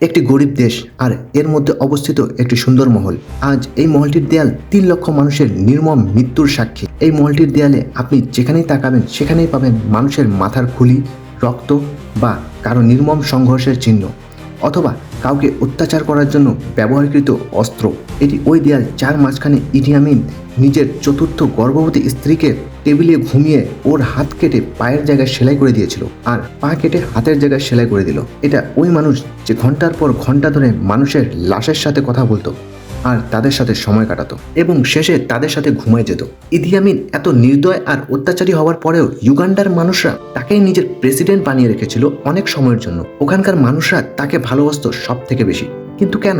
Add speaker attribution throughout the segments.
Speaker 1: একটি গরিব দেশ আর এর মধ্যে অবস্থিত একটি সুন্দর মহল। আজ এই মহলটির দেয়াল তিন লক্ষ মানুষের নির্মম মৃত্যুর সাক্ষী। এই মহলটির দেয়ালে আপনি যেখানেই তাকাবেন, সেখানেই পাবেন মানুষের মাথার খুলি, রক্ত বা কারও নির্মম সংঘর্ষের চিহ্ন। অথবা কাউকে অত্যাচার করার জন্য ব্যবহারকৃত অস্ত্র। এটি ওই দেয়াল চার মাঝখানে ইডিয়ামিন নিজের চতুর্থ গর্ভবতী স্ত্রীকে টেবিলে ঘুমিয়ে ওর হাত কেটে পায়ের জায়গায় সেলাই করে দিয়েছিল আর পা কেটে হাতের জায়গায় সেলাই করে দিল। এটা ওই মানুষ যে ঘণ্টার পর ঘণ্টা ধরে মানুষের লাশের সাথে কথা বলতো। আর তাদের সাথে সময় কাটাতো এবং শেষে তাদের সাথে ঘুমায় যেত। ইদিয়ামিন এত নির্দয় আর অত্যাচারী হওয়ার পরেও ইউগান্ডার মানুষরা তাকেই নিজের প্রেসিডেন্ট বানিয়ে রেখেছিল অনেক সময়ের জন্য। ওখানকার মানুষরা তাকে ভালোবাসতো সব থেকে বেশি। কিন্তু কেন?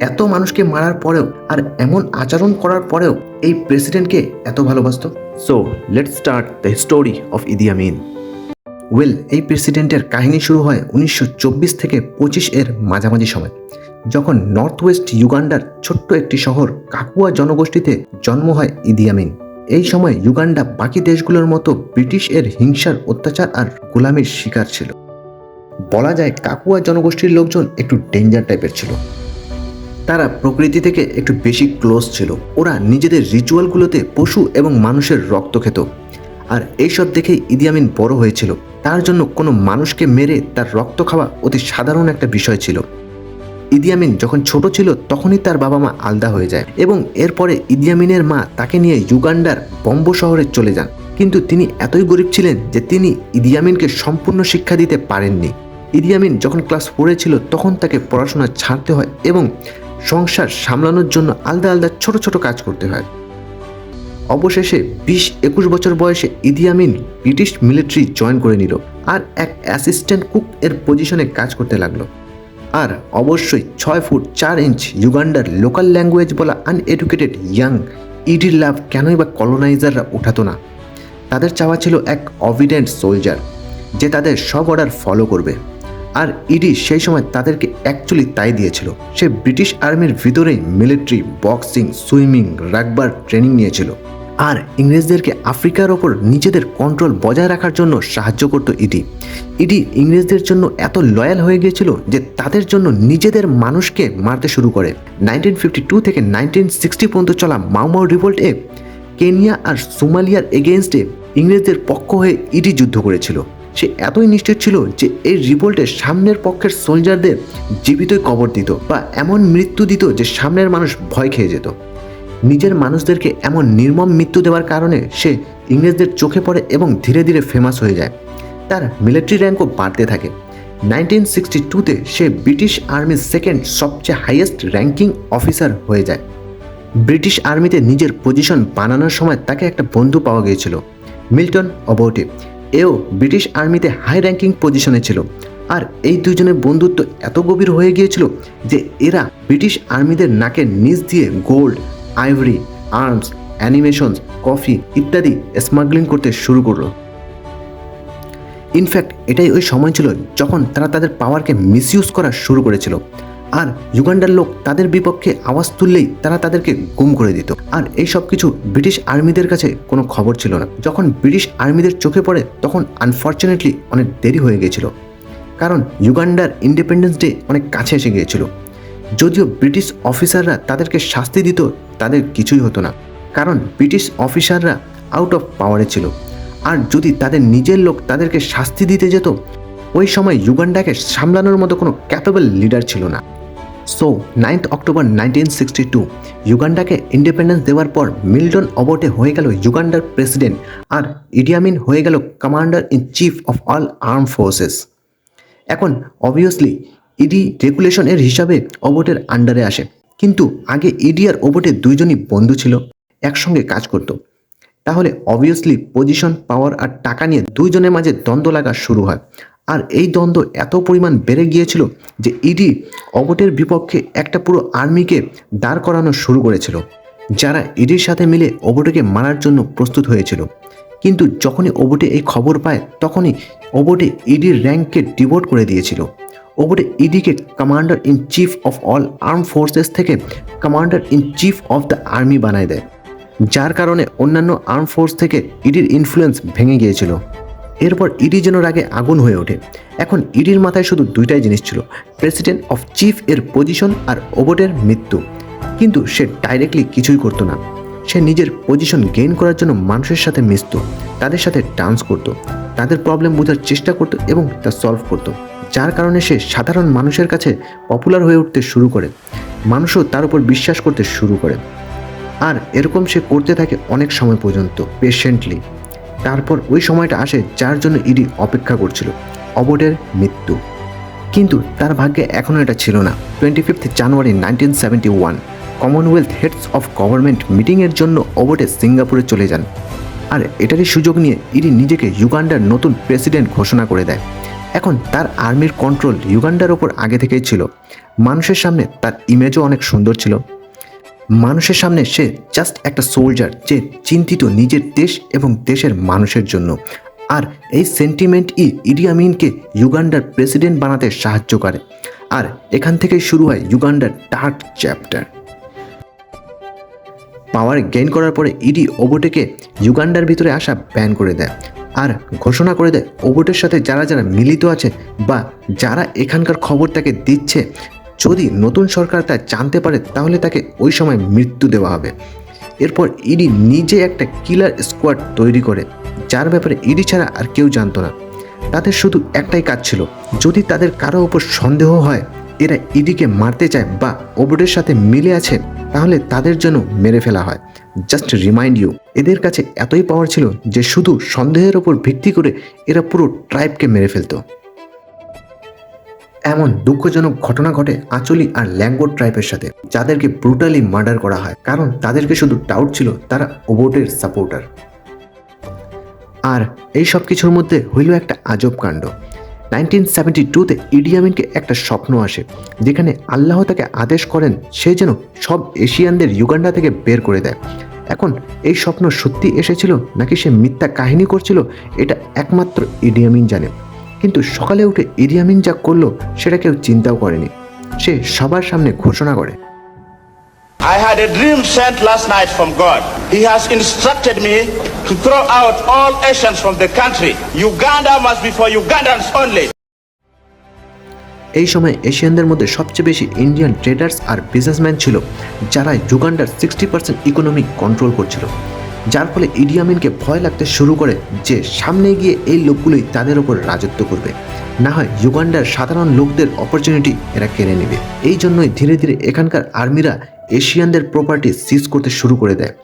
Speaker 1: এত মানুষকে মারার পরেও আর এমন আচরণ করার পরেও এই প্রেসিডেন্টকে এত ভালোবাসতো? So let start the story of Idi Amin well এই প্রেসিডেন্টের কাহিনী শুরু হয় উনিশশো চব্বিশ থেকে পঁচিশ এর মাঝামাঝি সময়। যখন নর্থ ওয়েস্ট ইউগান্ডার ছোট্ট একটি শহর কাকুয়া জনগোষ্ঠীতে জন্ম হয় ইদিয়ামিন এই সময় ইউগান্ডা বাকি দেশগুলোর মতো ব্রিটিশ এর হিংসার অত্যাচার আর গোলামির শিকার ছিল। বলা যায় কাকুয়া জনগোষ্ঠীর লোকজন একটু ডেঞ্জার টাইপের ছিল। তারা প্রকৃতি থেকে একটু বেশি ক্লোজ ছিল। ওরা নিজেদের রিচুয়ালগুলোতে পশু এবং মানুষের রক্ত খেত। আর এইসব দেখেই ইদিয়ামিন বড় হয়েছিল। তার জন্য কোনো মানুষকে মেরে তার রক্ত খাওয়া অতি সাধারণ একটা বিষয় ছিল। ইদিয়ামিন যখন ছোট ছিল তখনই তার বাবা মা আলাদা হয়ে যায় এবং এরপরে ইদিয়ামিনের মা তাকে নিয়ে ইউগান্ডার বম্ব শহরে চলে যান। কিন্তু তিনি এতই গরিব ছিলেন যে তিনি ইদিয়ামিনকে সম্পূর্ণ শিক্ষা দিতে পারেননি। ইদিয়ামিন যখন ক্লাস ফোরে ছিল তখন তাকে পড়াশোনা ছাড়তে হয় এবং সংসার সামলানোর জন্য আলাদা আলাদা ছোট ছোট কাজ করতে হয়। অবশেষে বিশ একুশ বছর বয়সে ইদিয়ামিন ব্রিটিশ মিলিটারি জয়েন করে নিল আর এক অ্যাসিস্ট্যান্ট কুক এর পজিশনে কাজ করতে লাগল। আর অবশ্যই ছয় ফুট চার ইঞ্চ ইউগান্ডার লোকাল ল্যাঙ্গুয়েজ বলা আনএডুকেটেড ইয়াং ইডির লাভ কেনই বা কলোনাইজাররা উঠাতো না? তাদের চাওয়া ছিল এক অভিডেন্ট সোলজার যে তাদের সব অর্ডার ফলো করবে। আর ইডি সেই সময় তাদেরকে অ্যাকচুয়ালি তাই দিয়েছিল। সে ব্রিটিশ আর্মির ভিতরেই মিলিটারি বক্সিং সুইমিং রাগবার ট্রেনিং নিয়েছিল। আর ইংরেজদেরকে আফ্রিকার ওপর নিজেদের কন্ট্রোল বজায় রাখার জন্য সাহায্য করত ইডি। ইডি ইংরেজদের জন্য এত লয়াল হয়ে গিয়েছিল যে তাদের জন্য নিজেদের মানুষকে মারতে শুরু করে। নাইনটিন ফিফটি টু থেকে নাইনটিন সিক্সটি পর্যন্ত চলা মাউমাউ রিভোল্ট কেনিয়া আর সোমালিয়ার এগেনস্টে ইংরেজদের পক্ষ হয়ে ইডি যুদ্ধ করেছিল। সে এতই নিশ্চিত ছিল যে এই রিভোল্টে সামনের পক্ষের সোলজারদের জীবিতই কবর দিত বা এমন মৃত্যু দিত যে সামনের মানুষ ভয় খেয়ে যেত। নিজের মানুষদেরকে এমন নির্মম মৃত্যু দেওয়ার কারণে সে ইংরেজদের চোখে পড়ে এবং ধীরে ধীরে ফেমাস হয়ে যায়। তার মিলিটারি র্যাঙ্কও বাড়তে থাকে। নাইনটিন সিক্সটি টুতে সে ব্রিটিশ আর্মির সেকেন্ড সবচেয়ে হাইয়েস্ট র্যাঙ্কিং অফিসার হয়ে যায়। ব্রিটিশ আর্মিতে নিজের পজিশন বানানোর সময় তাকে একটা বন্ধু পাওয়া গিয়েছিল, মিল্টন অবৌটে। এও ব্রিটিশ আর্মিতে হাই র্যাঙ্কিং পজিশনে ছিল। আর এই দুজনের বন্ধুত্ব এত গভীর হয়ে গিয়েছিল যে এরা ব্রিটিশ আর্মিদের নাকের নিচ দিয়ে gold ivory, arms, animations, coffee ইত্যাদি স্মাগলিং করতে শুরু করল। ইনফ্যাক্ট, এটাই ওই সময় ছিল যখন তারা তাদের পাওয়ারকে মিসইউজ করা শুরু করেছিল। আর যুগান্ডার লোক তাদের বিপক্ষে আওয়াজ তুললেই তারা তাদেরকে গুম করে দিত। আর এই সব কিছু ব্রিটিশ আর্মিদের কাছে কোনো খবর ছিল না। যখন ব্রিটিশ আর্মিদের চোখে পড়ে, তখন আনফর্চুনেটলি অনেক দেরি হয়ে গিয়েছিল। কারণ ইউগান্ডার ইন্ডিপেন্ডেন্স ডে অনেক কাছে এসে গিয়েছিল। যদিও ব্রিটিশ অফিসাররা তাদেরকে শাস্তি দিত, তাদের কিছুই হতো না। কারণ ব্রিটিশ অফিসাররা আউট অফ পাওয়ারে ছিল। আর যদি তাদের নিজের লোক তাদেরকে শাস্তি দিতে যেত, ওই সময় ইউগান্ডাকে সামলানোর মতো কোনো ক্যাপেবল লিডার ছিল না। So ninth October nineteen sixty two ইউগান্ডাকে independence দেওয়ার পর মিল্টন অবটে হয়ে গেল ইউগান্ডার প্রেসিডেন্ট আর ইডিয়ামিন হয়ে গেল commander in chief of all arm forces এখন অবভিয়াসলি ইডি রেগুলেশনের হিসাবে ওবোটের আন্ডারে আসে। কিন্তু আগে ইডি আর ওবোটে দুইজনই বন্ধু ছিল, একসঙ্গে কাজ করত। তাহলে অবভিয়াসলি পজিশন পাওয়ার আর টাকা নিয়ে দুইজনের মাঝে দ্বন্দ্ব লাগা শুরু হয়। আর এই দ্বন্দ্ব এত পরিমাণ বেড়ে গিয়েছিল যে ইডি অবটের বিপক্ষে একটা পুরো আর্মিকে দাঁড় করানো শুরু করেছিল, যারা ইডির সাথে মিলে ওবোটেকে মারার জন্য প্রস্তুত হয়েছিল। কিন্তু যখনই ওবোটে এই খবর পায়, তখনই ওবোটে ইডির র্যাঙ্ককে ডিভোট করে দিয়েছিল। Obote ইডিকে commander in chief of all arm forces থেকে commander in chief of the army বানায় দেয়, যার কারণে অন্যান্য আর্ম ফোর্স থেকে ইডির ইনফ্লুয়েন্স ভেঙে গিয়েছিল। এরপর ইডি যেন রাগে আগুন হয়ে ওঠে। এখন ইডির মাথায় শুধু দুইটাই জিনিস ছিল প্রেসিডেন্ট অফ চিফ এর পজিশন আর ওবোটের মৃত্যু। কিন্তু সে ডাইরেক্টলি কিছুই করতো না। সে নিজের পজিশন গেইন করার জন্য মানুষের সাথে মিশত, তাদের সাথে ডান্স করত, তাদের প্রবলেম বোঝার চেষ্টা করত এবং তা সলভ করত। যার কারণে সে সাধারণ মানুষের কাছে পপুলার হয়ে উঠতে শুরু করে। মানুষও তার উপর বিশ্বাস করতে শুরু করে। আর এরকম সে করতে থাকে অনেক সময় পর্যন্ত পেশেন্টলি তারপর ওই সময়টা আসে যার জন্য ইডি অপেক্ষা করছিল, অবটের মৃত্যু। কিন্তু তার ভাগ্যে এখনও এটা ছিল না। Twenty fifth January nineteen seventy one Commonwealth heads of government মিটিংয়ের জন্য অবটে সিঙ্গাপুরে চলে যান। আর এটারই সুযোগ নিয়ে ইডি নিজেকে ইউগান্ডার নতুন প্রেসিডেন্ট ঘোষণা করে দেয়। এখন তার আর্মির কন্ট্রোল ইউগান্ডার ওপর আগে থেকেই ছিল। মানুষের সামনে তার ইমেজও অনেক সুন্দর ছিল। মানুষের সামনে সে জাস্ট একটা সোলজার যে চিন্তিত নিজের দেশ এবং দেশের মানুষের জন্য। আর এই সেন্টিমেন্টই ইডি আমিনকে ইউগান্ডার প্রেসিডেন্ট বানাতে সাহায্য করে। আর এখান থেকেই শুরু হয় ইউগান্ডার ডার্ক চ্যাপ্টার পাওয়ার গেইন করার পরে ইডি ওবোটেকে ইউগান্ডার ভিতরে আসা ব্যান করে দেয়। আর ঘোষণা করে দেয়, ওবোটের সাথে যারা যারা মিলিত আছে বা যারা এখানকার খবর তাকে দিচ্ছে, যদি নতুন সরকার তা জানতে পারে, তাহলে তাকে ওই সময় মৃত্যু দেওয়া হবে। এরপর ইডি নিজে একটা কিলার স্কোয়াড তৈরি করে, যার ব্যাপারে ইডি ছাড়া আর কেউ জানতো না। তাদের শুধু একটাই কাজ ছিল, যদি তাদের কারও ওপর সন্দেহ হয় এরা ইডিকে মারতে চায় বা ওবোটের সাথে মিলে আছে, তাহলে তাদের জন্য মেরে ফেলা হয়। Just remind you. এদের কাছে এতই পাওয়ার ছিল যে শুধু সন্দেহের ওপর ভিত্তি করে এরা পুরো ট্রাইবকে মেরে ফেলতো। এমন দুঃখজনক ঘটনা ঘটে আঁচলি আর ল্যাঙ্গোর ট্রাইবের সাথে, যাদেরকে ব্রুটালি মার্ডার করা হয়, কারণ তাদেরকে শুধু ডাউট ছিল তারা ওবোটের সাপোর্টার আর এই সব কিছুর মধ্যে হইল একটা আজব কাণ্ড। নাইনটিন সেভেন্টি টুতে ইডিয়ামিনকে একটা স্বপ্ন আসে, যেখানে আল্লাহ তাকে আদেশ করেন সে যেন সব এশিয়ানদের ইউগান্ডা থেকে বের করে দেয়। এখন এই স্বপ্ন সত্যি এসেছিল নাকি সে মিথ্যা কাহিনী করছিল, এটা একমাত্র ইডিয়ামিন জানে। কিন্তু সকালে উঠে ইডিয়ামিন যা করল, সেটা কেউ চিন্তাও করেনি। সে সবার সামনে ঘোষণা করে।
Speaker 2: I had a dream sent last night from God. He has instructed me to throw out all Asians from the country. Uganda must be for Ugandans only.
Speaker 1: এই সময় এশিয়ানদের মধ্যে সবচেয়ে বেশি ইন্ডিয়ান ট্রেডার্স আর বিজনেসম্যান ছিল, যারা যুগান্ডার সিক্সটি পার্সেন্ট ইকোনমি কন্ট্রোল করছিল যার ফলে ইডিয়ামিনকে ভয় লাগতে শুরু করে যে সামনে গিয়ে এই লোকগুলোই তাদের ওপর রাজত্ব করবে না হয় যুগান্ডার সাধারণ লোকদের অপরচুনিটি এরা কেড়ে নেবে এই জন্যই ধীরে ধীরে এখানকার আর্মিরা এশিয়ানদের প্রপার্টি সিজ করতে শুরু করে দেয়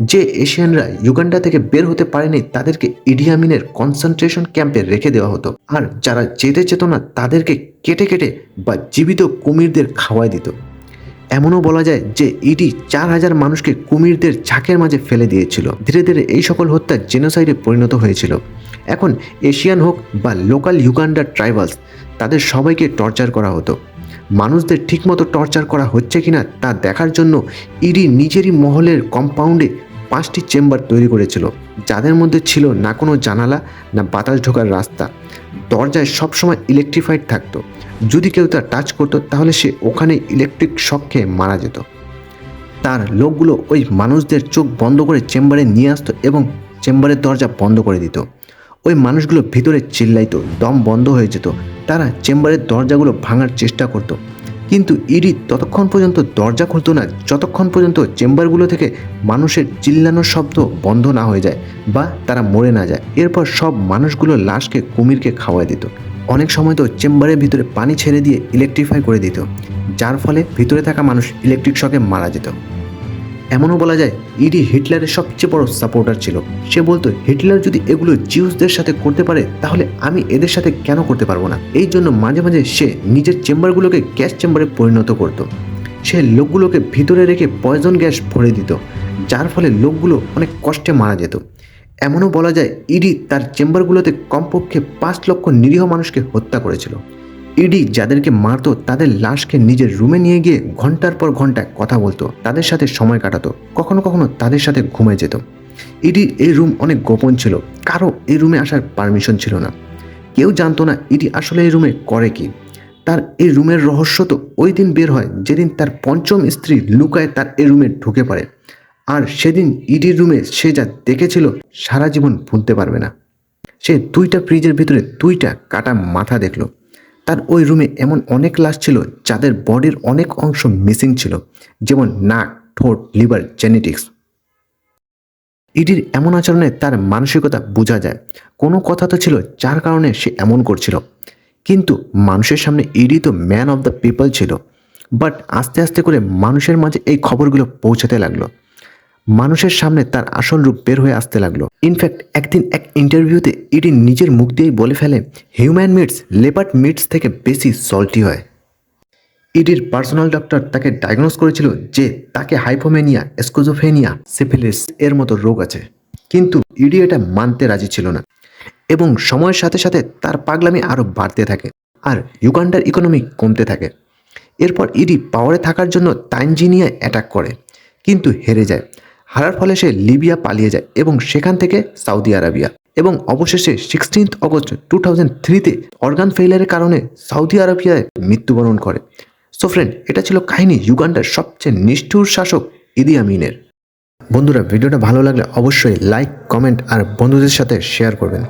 Speaker 1: যে এশিয়ানরা ইউগান্ডা থেকে বের হতে পারেনি, তাদেরকে ইডিয়ামিনের কনসেন্ট্রেশন ক্যাম্পে রেখে দেওয়া হতো। আর যারা যেতে চেত না, তাদেরকে কেটে কেটে বা জীবিত কুমিরদের খাওয়াই দিত। এমনও বলা যায় যে ইডি চার হাজার মানুষকে কুমিরদের ঝাঁকের মাঝে ফেলে দিয়েছিল। ধীরে ধীরে এই সকল হত্যা জেনোসাইডে পরিণত হয়েছিল। এখন এশিয়ান হোক বা লোকাল ইউগান্ডার ট্রাইবালস তাদের সবাইকে টর্চার করা হতো। মানুষদের ঠিকমতো টর্চার করা হচ্ছে কিনা তা দেখার জন্য ইডি নিজেরই মহলের কম্পাউন্ডে পাঁচটি চেম্বার তৈরি করেছিল, যাদের মধ্যে ছিল না কোনো জানালা, না বাতাস ঢোকার রাস্তা। দরজায় সবসময় ইলেকট্রিফাইড থাকতো। যদি কেউ তা টাচ করতো, তাহলে সে ওখানে ইলেকট্রিক শক খেয়ে মারা যেত। তার লোকগুলো ওই মানুষদের চোখ বন্ধ করে চেম্বারে নিয়ে আসতো এবং চেম্বারের দরজা বন্ধ করে দিত। ওই মানুষগুলো ভিতরে চিল্লাইতো, দম বন্ধ হয়ে যেত। তারা চেম্বারের দরজাগুলো ভাঙার চেষ্টা করতো। কিন্তু ইডি ততক্ষণ পর্যন্ত দরজা খুলতো না, যতক্ষণ পর্যন্ত চেম্বারগুলো থেকে মানুষের চিল্লানোর শব্দ বন্ধ না হয়ে যায় বা তারা মরে না যায়। এরপর সব মানুষগুলো লাশকে, কুমিরকে খাওয়াই দিত। অনেক সময় তো চেম্বারের ভিতরে পানি ছেড়ে দিয়ে ইলেকট্রিফাই করে দিত, যার ফলে ভিতরে থাকা মানুষ ইলেকট্রিক শকে মারা যেত। এমনও বলা যায়, ইডি হিটলারের সবচেয়ে বড় সাপোর্টার ছিল। সে বলতো, হিটলার যদি এগুলো জিউসদের সাথে করতে পারে, তাহলে আমি এদের সাথে কেন করতে পারব না? এই জন্য মাঝে মাঝে সে নিজের চেম্বারগুলোকে গ্যাস চেম্বারে পরিণত করত। সে লোকগুলোকে ভিতরে রেখে পয়জন গ্যাস ভরে দিত, যার ফলে লোকগুলো অনেক কষ্টে মারা যেত। এমনও বলা যায়, ইডি তার চেম্বারগুলোতে কমপক্ষে পাঁচ লক্ষ নিরীহ মানুষকে হত্যা করেছিল। ইডি যাদেরকে মারতো, তাদের লাশকে নিজের রুমে নিয়ে গিয়ে ঘণ্টার পর ঘণ্টা কথা বলতো, তাদের সাথে সময় কাটাতো, কখনো কখনো তাদের সাথে ঘুমে যেত। ইডির এই রুম অনেক গোপন ছিল, কারও এই রুমে আসার পারমিশন ছিল না। কেউ জানতো না ইডি আসলে এই রুমে করে কি। তার এই রুমের রহস্য তো ওই দিন বের হয়, যেদিন তার পঞ্চম স্ত্রী লুকায় তার এই রুমে ঢুকে পড়ে। আর সেদিন ইডির রুমে সে যা দেখেছিল, সারা জীবন ভুলতে পারবে না। সে দুইটা ফ্রিজের ভিতরে দুইটা কাটা মাথা দেখল। তার ওই রুমে এমন অনেক লাশ ছিল যাদের বডির অনেক অংশ মিসিং ছিল, যেমন নাক, ঠোঁট, লিভার, জেনেটিক্স। ইডির এমন আচরণে তার মানসিকতা বোঝা যায়। কোনো কথা তো ছিল যার কারণে সে এমন করছিল। কিন্তু মানুষের সামনে ইডি তো ম্যান অফ দ্য পিপল ছিল। বাট আস্তে আস্তে করে মানুষের মাঝে এই খবরগুলো পৌঁছাতে লাগল। মানুষের সামনে তার আসল রূপ বের হয়ে আসতে লাগল। ইনফ্যাক্ট একদিন এক ইন্টারভিউতে ইডি নিজের মুখ দিয়েই বলে ফেলে হিউম্যান মিটস লেপার্ড মিটস থেকে বেশি সল্টি হয়। ইডির পার্সোনাল ডক্টর তাকে ডায়াগনোস করেছিল যে তাকে হাইপোমেনিয়া স্কোজোফেনিয়া সিফিলিস এর মতো রোগ আছে। কিন্তু ইডি এটা মানতে রাজি ছিল না এবং সময়ের সাথে সাথে তার পাগলামি আরও বাড়তে থাকে আর ইউগান্ডার ইকোনমি কমতে থাকে। এরপর ইডি পাওয়ারে থাকার জন্য তাইনজিনিয়া অ্যাটাক করে, কিন্তু হেরে যায়। হারার ফলে সে লিবিয়া পালিয়ে যায় এবং সেখান থেকে সাউদি আরাবিয়া। এবং অবশেষে সিক্সটিন্থ অগস্ট টু থাউজেন্ড থ্রিতে অর্গান ফেইলারের কারণে সাউদি আরবিয়ায় মৃত্যুবরণ করে। সো ফ্রেন্ড এটা ছিল কাহিনী যুগান্ডার সবচেয়ে নিষ্ঠুর শাসক ইদি আমিনের বন্ধুরা, ভিডিওটা ভালো লাগলে অবশ্যই লাইক কমেন্ট আর বন্ধুদের সাথে শেয়ার করবেন।